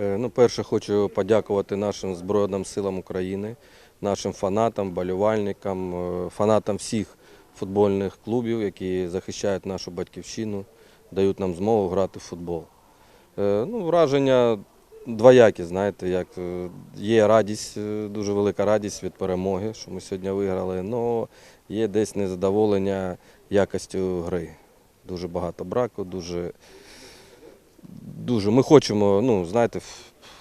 Е, Ну, перше, хочу подякувати нашим Збройним силам України, нашим фанатам, болівальникам, е, фанатам всіх футбольних клубів, які захищають нашу батьківщину, дають нам змогу грати в футбол. Е, Ну, враження двоякі, знаєте, як є радість, дуже велика радість від перемоги, що ми сьогодні виграли, але є десь незадоволення якістю гри. Дуже багато браку, дуже дуже. Ми хочемо, ну, знаєте,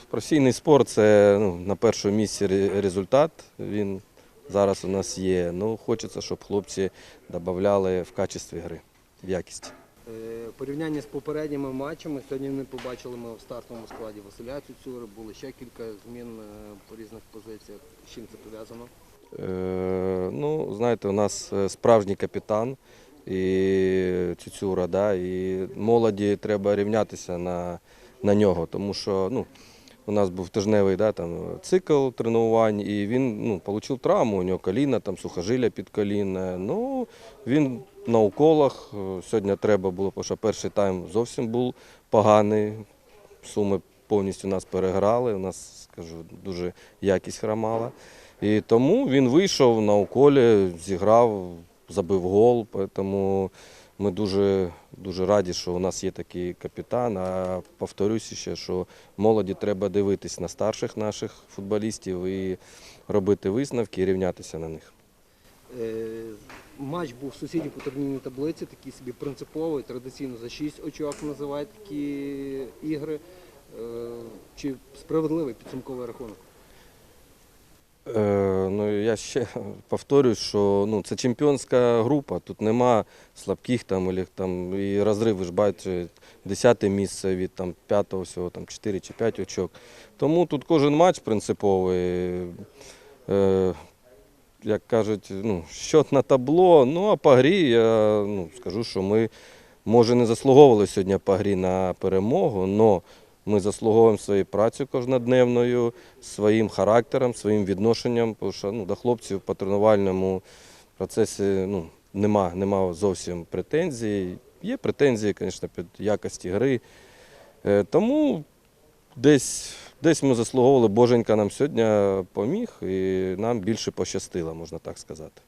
професійний спорт це ну, на першому місці результат. Він зараз у нас є. Ну, хочеться, щоб хлопці додавали в качестві гри, в якість. Е, Порівняння з попередніми матчами. Сьогодні не побачили ми в стартовому складі Василя Цюцюри, були ще кілька змін е, по різних позиціях. З чим це пов'язано? Е, ну, знаєте, у нас е, справжній капітан і Цюцюра, да, і молоді треба рівнятися на, на нього, тому що ну, у нас був тижневий да, там, цикл тренувань, і він ну, отримав травму, у нього коліна, там, сухожилля під коліна. Ну, він на уколах. Е, Сьогодні треба було, тому що перший тайм зовсім був поганий. Суми повністю нас переграли. У нас, скажу, дуже якість хромала. І тому він вийшов на уколі, зіграв, забив гол. Тому ми дуже, дуже раді, що у нас є такий капітан. А повторюся ще, що молоді треба дивитись на старших наших футболістів і робити висновки і рівнятися на них. Е, Матч був сусідній по турнірній таблиці, такий собі принциповий, традиційно за 6 очок називають такі ігри. Е, Чи справедливий підсумковий рахунок? Я ще повторюю, що ну, це чемпіонська група, тут нема слабких там, там, і розрив, ви ж бачите, 10 місце від там, 5 всього, там, 4 чи 5 очок. Тому тут кожен матч принциповий. Е, як кажуть, ну, щот на табло, ну а по грі я ну, скажу, що ми, може, не заслуговували сьогодні по грі на перемогу, але ми заслуговуємо своєю працею кожнодневною, своїм характером, своїм відношенням, тому що ну, до хлопців по тренувальному процесі ну, нема, нема зовсім претензій. Є претензії, звісно, під якості гри. Е, Тому десь, десь ми заслуговували, Боженька нам сьогодні поміг і нам більше пощастило, можна так сказати.